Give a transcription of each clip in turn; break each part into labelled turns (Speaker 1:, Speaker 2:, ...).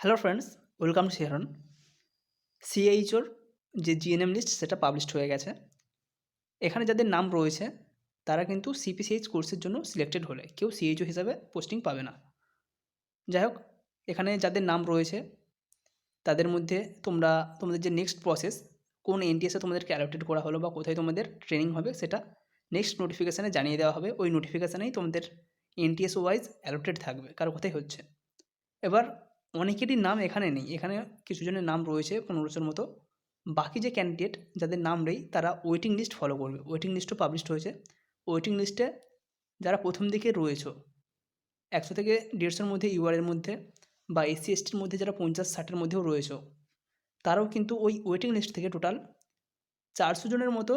Speaker 1: Hello friends welcome to শেহরন সিএইচওর যে জিএনএম লিস্ট সেটা পাবলিশড হয়ে গেছে। এখানে যাদের নাম রয়েছে, তারা কিন্তু সিপিসিএইচ কোর্সের জন্য সিলেক্টেড হলে কেউ সিএইচও হিসাবে পোস্টিং পাবে না। যাই হোক, এখানে যাদের নাম রয়েছে, তাদের মধ্যে তোমরা, তোমাদের যে নেক্সট প্রসেস কোন এনটিএসে তোমাদেরকে অ্যালোটেড করা হলো বা কোথায় তোমাদের ট্রেনিং হবে সেটা নেক্সট নোটিফিকেশানে জানিয়ে দেওয়া হবে। ওই নোটিফিকেশানেই তোমাদের এনটিএস ওয়াইজ অ্যালোটেড থাকবে, কারও কোথায় হচ্ছে। এবার অনেকেরই নাম এখানে নেই। এখানে কিছু জনের নাম রয়েছে পনেরোশোর মতো। বাকি যে ক্যান্ডিডেট যাদের নাম নেই, তারা ওয়েটিং লিস্ট ফলো করবে। ওয়েটিং লিস্টও পাবলিশড হয়েছে। ওয়েটিং লিস্টে যারা প্রথম দিকে রয়েছে, একশো থেকে দেড়শোর মধ্যে ইউআরের মধ্যে বা এসসি এসটির মধ্যে যারা পঞ্চাশ, ষাটের মধ্যেও রয়েছে, তারাও কিন্তু ওই ওয়েটিং লিস্ট থেকে টোটাল চারশো জনের মতো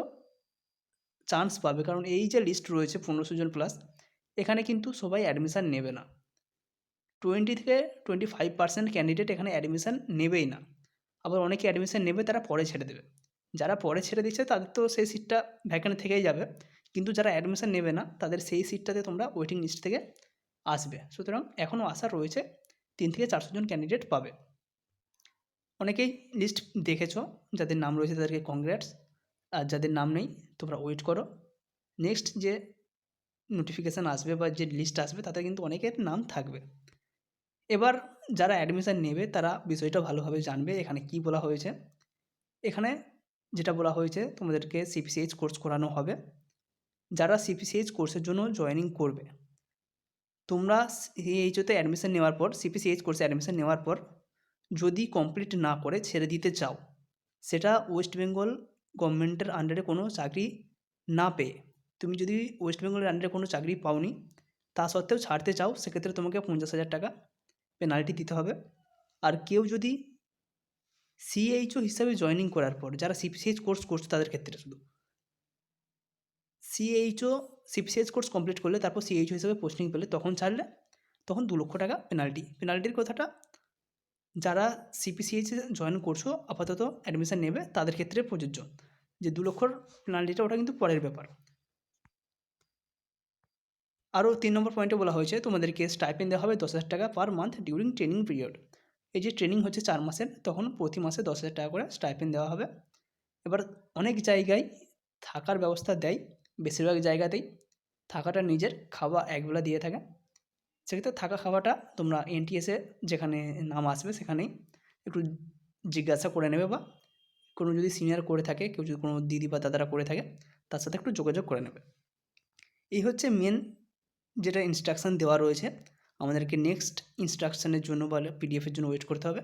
Speaker 1: চান্স পাবে। কারণ এই যে লিস্ট রয়েছে পনেরোশো জন প্লাস এখানে কিন্তু সবাই অ্যাডমিশান নেবে না। টোয়েন্টি থেকে টোয়েন্টি ফাইভ পার্সেন্ট ক্যান্ডিডেট এখানে অ্যাডমিশান নেবেই না। আবার অনেকে অ্যাডমিশান নেবে, তারা পরে ছেড়ে দেবে। যারা পরে ছেড়ে দিচ্ছে, তাদের তো সেই সিটটা ভ্যাকেন্ট থেকেই যাবে। কিন্তু যারা অ্যাডমিশান নেবে না, তাদের সেই সিটটাতে তোমরা ওয়েটিং লিস্ট থেকে আসবে। সুতরাং এখনও আশা রয়েছে, তিন থেকে চারশো জন ক্যান্ডিডেট পাবে। অনেকেই লিস্ট দেখেছ, যাদের নাম রয়েছে তাদেরকে কংগ্রেটস আর যাদের নাম নেই, তোমরা ওয়েট করো। নেক্সট যে নোটিফিকেশান আসবে বা যে লিস্ট আসবে, তাতে কিন্তু অনেকের নাম থাকবে। এবার যারা অ্যাডমিশান নেবে, তারা বিষয়টা ভালোভাবে জানবে এখানে কি বলা হয়েছে। এখানে যেটা বলা হয়েছে, তোমাদেরকে সিপিসিএইচ কোর্স করানো হবে। যারা সিপিসিএইচ কোর্সের জন্য জয়েনিং করবে, তোমরা সিএইচওতে অ্যাডমিশান নেওয়ার পর সিপিসিএইচ কোর্সে অ্যাডমিশান নেওয়ার পর, যদি কমপ্লিট না করে ছেড়ে দিতে চাও, সেটা ওয়েস্ট বেঙ্গল গভর্নমেন্টের আন্ডারে কোনো চাকরি না পেয়ে। তুমি যদি ওয়েস্ট বেঙ্গলের আন্ডারে কোনো চাকরি পাওনি, তা সত্ত্বেও ছাড়তে চাও, সেক্ষেত্রে তোমাকে পঞ্চাশ হাজার টাকা পেনাল্টি দিতে হবে। আর কেউ যদি সিএইচও হিসাবে জয়েনিং করার পর, যারা সিপিসিএইচ কোর্স করছে তাদের ক্ষেত্রে শুধু। সিএইচও সিপিসিএইচ কোর্স কমপ্লিট করলে তারপর সিএইচও হিসাবে পোস্টিং পেলে তখন ছাড়লে তখন দু লক্ষ টাকা পেনাল্টি পেনাল্টির কথাটা, যারা সিপিসিএইচ জয়েন করছ, আপাতত অ্যাডমিশান নেবে, তাদের ক্ষেত্রে প্রযোজ্য। যে দু লক্ষর পেনাল্টিটা ওটা কিন্তু পরের ব্যাপার। আরও তিন নম্বর পয়েন্টে বলা হয়েছে, তোমাদেরকে স্টাইপেন দেওয়া হবে দশ হাজার টাকা per month during training period এই যে ট্রেনিং হচ্ছে চার মাসের, তখন প্রতি মাসে দশ হাজার টাকা করে স্টাইপেন দেওয়া হবে। এবার অনেক জায়গায় থাকার ব্যবস্থা দেয়, বেশিরভাগ জায়গাতেই থাকাটা নিজের, খাওয়া একবেলা দিয়ে থাকে। সেক্ষেত্রে থাকা খাওয়াটা তোমরা এনটিএসে যেখানে নাম আসবে সেখানেই একটু জিজ্ঞাসা করে নেবে বা কোনো যদি সিনিয়র করে থাকে, কেউ যদি কোনো দিদি বা দাদারা করে থাকে, তার সাথে একটু যোগাযোগ করে নেবে। এই হচ্ছে মেন যেটা ইনস্ট্রাকশান দেওয়া রয়েছে, আমাদেরকে নেক্সট ইনস্ট্রাকশানের জন্য বা পিডিএফের জন্য ওয়েট করতে হবে,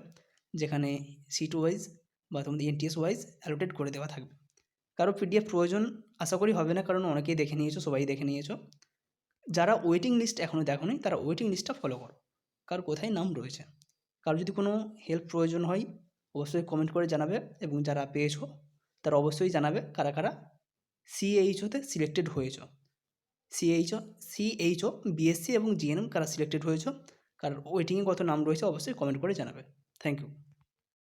Speaker 1: যেখানে সিট ওয়াইজ বা তোমাদের এনটিএস ওয়াইজ অ্যালোটেড করে দেওয়া থাকবে। কারও পিডিএফ প্রয়োজন আশা করি হবে না, কারণ অনেকেই দেখে নিয়েছো, সবাই দেখে নিয়েছো। যারা ওয়েটিং লিস্ট এখনও দেখোনি, তারা ওয়েটিং লিস্টটা ফলো করো। কার কোথায় নাম রয়েছে? কারও যদি কোনো হেল্প প্রয়োজন হয়, অবশ্যই কমেন্ট করে জানাবে এবং যারা পেয়েছ, তারা অবশ্যই জানাবে কারা কারা সিএইচওতে সিলেক্টেড হয়েছো। সিএইচও সিএইচও বিএসসি এবং জিএনএম কারা সিলেক্টেড হয়েছ? কার ওয়েটিংয়ে কত নাম রয়েছে অবশ্যই কমেন্ট করে জানাবে। Thank you